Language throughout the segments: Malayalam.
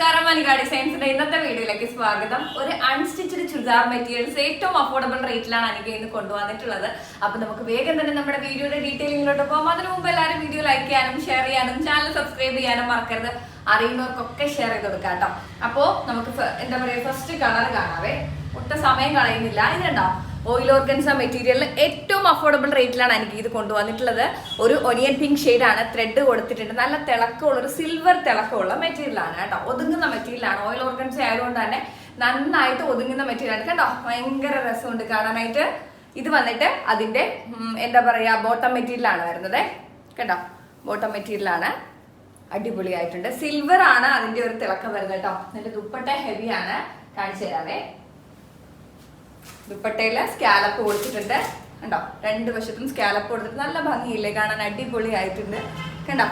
നമസ്കാരം മലിക ഡിസൈൻസിന്റെ ഇന്നത്തെ വീഡിയോയിലേക്ക് സ്വാഗതം. ഒരു അൺസ്റ്റിച്ചഡ് ചുരിദാർ മെറ്റീരിയൽസ് ഏറ്റവും അഫോർഡബിൾ റേറ്റിലാണ് അനുഗ്രഹ ഇന്ന് കൊണ്ടുവന്നിട്ടുള്ളത്. അപ്പൊ നമുക്ക് വേഗം തന്നെ നമ്മുടെ വീഡിയോയുടെ ഡീറ്റെയിലിങ്ങിലോട്ട് പോകാം. അതിനു മുമ്പ് എല്ലാവരും വീഡിയോ ലൈക്ക് ചെയ്യാനും ഷെയർ ചെയ്യാനും ചാനൽ സബ്സ്ക്രൈബ് ചെയ്യാനും മറക്കരുത്. അറിയുന്നവർക്കൊക്കെ ഷെയർ ചെയ്ത് കൊടുക്കാം കേട്ടോ. അപ്പോ നമുക്ക് എന്താ പറയാ ഫസ്റ്റ് കളർ കാണാവേ. ഒട്ടും സമയം കളയുന്നില്ല. ഇതിനുണ്ടോ ഓയിൽ ഓർഗൻസ മെറ്റീരിയലിൽ ഏറ്റവും അഫോർഡബിൾ റേറ്റിലാണ് എനിക്ക് ഇത് കൊണ്ടുവന്നിട്ടുള്ളത്. ഒരു ഒനിയൻ പിങ്ക് ആണ്. ത്രെഡ് കൊടുത്തിട്ടുണ്ട്. നല്ല തിളക്കമുള്ള ഒരു സിൽവർ തിളക്കമുള്ള മെറ്റീരിയലാണ് കേട്ടോ. ഒതുങ്ങുന്ന മെറ്റീരിയലാണ്. ഓയിൽ ഓർഗൻസ ആയതുകൊണ്ട് തന്നെ നന്നായിട്ട് ഒതുങ്ങുന്ന മെറ്റീരിയലാണ് കേട്ടോ. ഭയങ്കര രസമുണ്ട് കാണാനായിട്ട്. ഇത് വന്നിട്ട് അതിന്റെ എന്താ പറയാ ബോട്ടം മെറ്റീരിയലാണ് വരുന്നത്. കേട്ടോ. ബോട്ടം മെറ്റീരിയലാണ് അടിപൊളിയായിട്ടുണ്ട്. സിൽവർ ആണ് അതിന്റെ ഒരു തിളക്കം വരുന്നത് കേട്ടോ. എന്നിട്ട് ദുപ്പട്ട ഹെവിയാണ് കാണിച്ചു തരാവേ. ദുപ്പട്ടയിൽ സ്കാലപ്പ് കൊടുത്തിട്ടുണ്ട്. കണ്ടോ? രണ്ട് വശത്തും സ്കാലപ്പ് കൊടുത്തിട്ട് നല്ല ഭംഗിയില്ലേ? കാണാൻ അടിപൊളി ആയിട്ടുണ്ട് കണ്ടോ?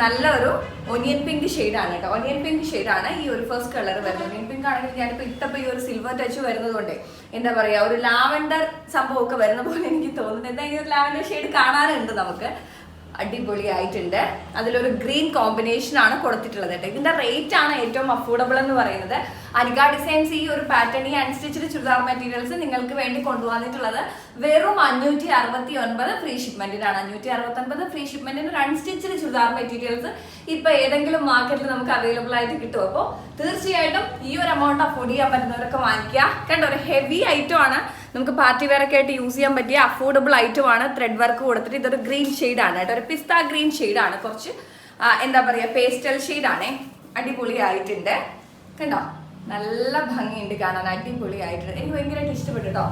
നല്ല ഒരു ഒനിയൻ പിങ്ക് ആണ് കേട്ടോ. ഒനിയൻ പിങ്ക് ആണ് ഈ ഒരു ഫസ്റ്റ് കളർ വരുന്നത്. ഒനിയൻ പിങ്ക് ആണെങ്കിൽ ഞാനിപ്പോ ഇട്ടപ്പോ ഈ ഒരു സിൽവർ ടച്ച് വരുന്നത് കൊണ്ട് എന്താ പറയാ ഒരു ലാവൻഡർ സംഭവമൊക്കെ വരുന്ന പോലെ എനിക്ക് തോന്നുന്നത് എന്താ ഈ ഒരു ലാവൻഡർ ഷെയ്ഡ് കാണാനുണ്ട് നമുക്ക്. അടിപൊളിയായിട്ടുണ്ട്. അതിലൊരു ഗ്രീൻ കോമ്പിനേഷൻ ആണ് കൊടുത്തിട്ടുള്ളത് കേട്ടോ. ഇതിന്റെ റേറ്റ് ആണ് ഏറ്റവും അഫോർഡബിൾ എന്ന് പറയുന്നത്. അനിക ഡിസൈൻസ് ഈ ഒരു പാറ്റേൺ ഈ അൺസ്റ്റിച്ചഡ് ചുരിദാർ മെറ്റീരിയൽസ് നിങ്ങൾക്ക് വേണ്ടി കൊണ്ടുവന്നിട്ടുള്ളത് വെറും അഞ്ഞൂറ്റി അറുപത്തി ഒൻപത് ഫ്രീ ഷിപ്മെന്റിനാണ് അഞ്ഞൂറ്റി അറുപത്തി ഒൻപത് ഫ്രീ ഷിപ്മെന്റിന് ഒരു അൺസ്റ്റിച്ചഡ് ചുരിദാർ മെറ്റീരിയൽസ് ഇപ്പൊ ഏതെങ്കിലും മാർക്കറ്റിൽ നമുക്ക് അവൈലബിൾ ആയിട്ട് കിട്ടും. അപ്പോൾ തീർച്ചയായിട്ടും ഈ ഒരു എമൗണ്ട് അഫോർഡ് ചെയ്യാൻ പറ്റുന്നവരൊക്കെ വാങ്ങിക്കുക. കണ്ടോ ഒരു ഹെവി ഐറ്റം ആണ്. നമുക്ക് പാർട്ടി വെയർ ഒക്കെ ആയിട്ട് യൂസ് ചെയ്യാൻ പറ്റിയ അഫോർഡബിൾ ഐറ്റം ആണ് ത്രെഡ് വർക്ക് കൊടുത്തിട്ട് ഇതൊരു ഗ്രീൻ ആണ് കേട്ടോ. ഒരു പിസ്ത ഗ്രീൻ ആണ്. കുറച്ച് എന്താ പറയുക പേസ്റ്റൽ ആണേ. അടിപൊളിയായിട്ടുണ്ട്. കണ്ടോ? നല്ല ഭംഗിയുണ്ട് കാണാൻ. അടിപൊളിയായിട്ടുണ്ട്. എനിക്ക് ഭയങ്കരമായിട്ട് ഇഷ്ടപ്പെട്ടു കേട്ടോ.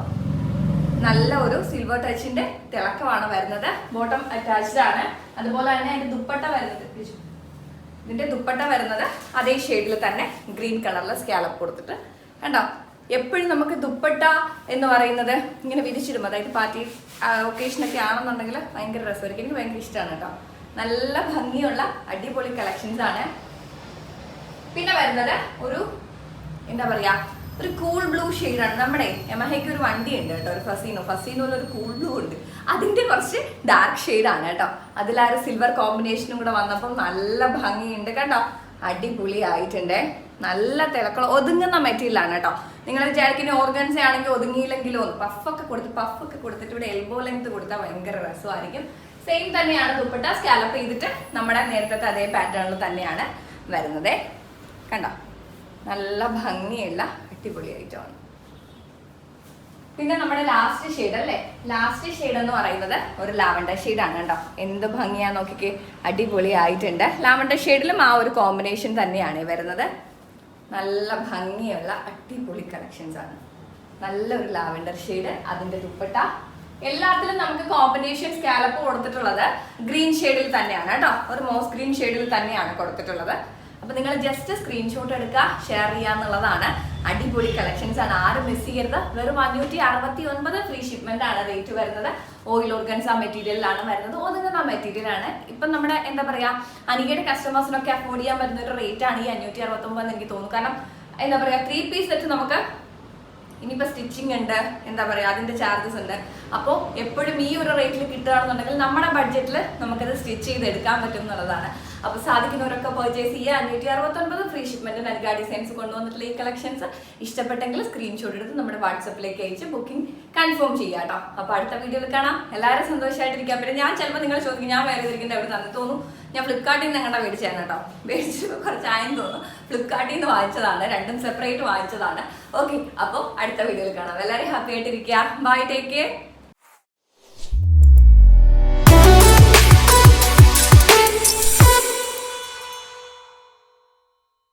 നല്ല ഒരു സിൽവർ ടച്ചിന്റെ തിളക്കമാണ് വരുന്നത്. ബോട്ടം അറ്റാച്ച്ഡ് ആണ്. അതുപോലെ തന്നെ അതിന്റെ ദുപ്പട്ട വരുന്നത്. ഇതിന്റെ ദുപ്പട്ട വരുന്നത് അതേ ഷെയ്ഡിൽ തന്നെ ഗ്രീൻ കളറിൽ സ്കാലപ്പ് കൊടുത്തിട്ട്. കണ്ടോ? എപ്പോഴും നമുക്ക് ദുപ്പട്ട എന്ന് പറയുന്നത് ഇങ്ങനെ വിരിച്ചിടും. അതായത് പാർട്ടി ഒക്കേഷനൊക്കെ ആണെന്നുണ്ടെങ്കിൽ ഭയങ്കര രസമായിരിക്കും. എനിക്ക് ഭയങ്കര ഇഷ്ടമാണ് കേട്ടോ. നല്ല ഭംഗിയുള്ള അടിപൊളി കളക്ഷൻസ് ആണ്. പിന്നെ വരുന്നത് ഒരു എന്താ പറയാ ഒരു കൂൾ ബ്ലൂ ആണ്. നമ്മുടെ യമഹയ്ക്ക് ഒരു വണ്ടി ഉണ്ട് കേട്ടോ ഒരു ഫസീനോ. ഫസീനോ ഒരു കൂൾ ബ്ലൂ ഉണ്ട്. അതിന്റെ കുറച്ച് ഡാർക്ക് ആണ് കേട്ടോ. അതിലാ ഒരു സിൽവർ കോമ്പിനേഷനും കൂടെ വന്നപ്പോൾ നല്ല ഭംഗിയുണ്ട് കേട്ടോ. അടിപൊളി ആയിട്ടുണ്ട് നല്ല തിളക്കം ഒതുങ്ങുന്ന മെറ്റീരിയലാണ് കേട്ടോ. നിങ്ങൾ വിചാരിക്കുന്ന ഓർഗൻസ ആണെങ്കിൽ ഒതുങ്ങിയില്ലെങ്കിലോ പഫൊക്കെ കൊടുത്ത് പഫൊക്കെ കൊടുത്തിട്ട് ഇവിടെ എൽബോ ലെങ്ത് കൊടുത്താൽ ഭയങ്കര രസമായിരിക്കും. സെയിം തന്നെയാണ് ദുപ്പട്ട. സ്കാലപ്പ് ചെയ്തിട്ട് നമ്മുടെ നേരത്തെ അതേ പാറ്റേണിൽ തന്നെയാണ് വരുന്നത്. കണ്ടോ? നല്ല ഭംഗിയുള്ള അടിപൊളി ഐറ്റമാണ് പിന്നെ നമ്മുടെ ലാസ്റ്റ് ഷെയ്ഡ് അല്ലേ? ലാസ്റ്റ് ഷെയ്ഡ് എന്ന് പറയുന്നത് ഒരു ലാവൻഡർ ആണ് കേട്ടോ. എന്ത് ഭംഗിയാ നോക്കിക്കേ. അടിപൊളി ആയിട്ടുണ്ട് ലാവൻഡർ ഷെയ്ഡിലും ആ ഒരു കോമ്പിനേഷൻ തന്നെയാണ് വരുന്നത്. നല്ല ഭംഗിയുള്ള അടിപൊളി കളക്ഷൻസ് ആണ്. നല്ലൊരു ലാവണ്ടർ ഷെയ്ഡ് അതിന്റെ ദുപ്പട്ട. എല്ലാത്തിലും നമുക്ക് കോമ്പിനേഷൻ സ്കാലപ്പ് കൊടുത്തിട്ടുള്ളത്. ഗ്രീൻ ഷെയ്ഡിൽ തന്നെയാണ് കേട്ടോ. ഒരു മോസ് ഗ്രീൻ ഷെയ്ഡിൽ തന്നെയാണ് കൊടുത്തിട്ടുള്ളത്. അപ്പൊ നിങ്ങൾ ജസ്റ്റ് സ്ക്രീൻഷോട്ട് എടുക്കുക ഷെയർ ചെയ്യുക എന്നുള്ളതാണ്. അടിപൊളി കളക്ഷൻസ് ആണ്. ആരും മിസ് ചെയ്യരുത്. വെറും അഞ്ഞൂറ്റി അറുപത്തി ഒൻപത് ഫ്രീ ഷിപ്മെന്റ് ആണ് റേറ്റ് വരുന്നത്. ഓയിൽ ഓർഗൻസ മെറ്റീരിയലിലാണ് വരുന്നത്. ഒതുങ്ങുന്ന മെറ്റീരിയൽ ആണ്. ഇപ്പം നമ്മുടെ എന്താ പറയാ അനികയുടെ കസ്റ്റമേഴ്സിനൊക്കെ അഫോർഡ് ചെയ്യാൻ പറ്റുന്ന ഒരു റേറ്റ് ആണ് ഈ അഞ്ഞൂറ്റി അറുപത്തി ഒമ്പത് എനിക്ക് തോന്നുന്നു. കാരണം എന്താ പറയാ ത്രീ പീസ് സെറ്റ് നമുക്ക് ഇനിയിപ്പോ സ്റ്റിച്ചിങ് ഉണ്ട് എന്താ പറയാ അതിന്റെ ചാർജസ് ഉണ്ട്. അപ്പോൾ എപ്പോഴും ഈ ഒരു റേറ്റിൽ കിട്ടുകയാണെന്നുണ്ടെങ്കിൽ നമ്മുടെ ബഡ്ജറ്റിൽ നമുക്കത് സ്റ്റിച്ച് ചെയ്ത് എടുക്കാൻ പറ്റും എന്നുള്ളതാണ്. അപ്പോൾ സാധിക്കുന്നവരൊക്കെ പർച്ചേസ് ചെയ്യുക. അഞ്ഞൂറ്റി അറുപത്തൊൻപത് ഫ്രീ ഷിപ്മെന്റ് നൽകാ ഡിസൈൻസ് കൊണ്ടുവന്നിട്ടുള്ള ഈ കളക്ഷൻസ് ഇഷ്ടപ്പെട്ടെങ്കിൽ സ്ക്രീൻഷോട്ട് എടുത്ത് നമ്മുടെ വാട്സപ്പിലേക്ക് അയച്ച് ബുക്കിംഗ് കൺഫേം ചെയ്യാം കേട്ടോ അപ്പോൾ അടുത്ത വീഡിയോയിൽ കാണാം. എല്ലാവരും സന്തോഷമായിട്ടിരിക്കാം പിന്നെ ഞാൻ ചിലപ്പോൾ നിങ്ങൾ ചോദിക്കും ഞാൻ വേറെ ഇരിക്കേണ്ട അവിടെ തന്നെ തോന്നും ഞാൻ ഫ്ലിപ്കാർട്ടിൽ നിന്ന് ഞങ്ങളുടെ മേടിച്ചാണ് കേട്ടോ മേടിച്ചപ്പോൾ കുറച്ച് ആയെന്ന് തോന്നുന്നു. ഫ്ലിപ്കാർട്ടിൽ നിന്ന് വാങ്ങിച്ചതാണ്. രണ്ടും സെപ്പറേറ്റ് വാങ്ങിച്ചതാണ്. ഓക്കെ അപ്പോൾ അടുത്ത വീഡിയോയിൽ കാണാം. എല്ലാവരും ഹാപ്പി ആയിട്ടിരിക്കുക. Bye take care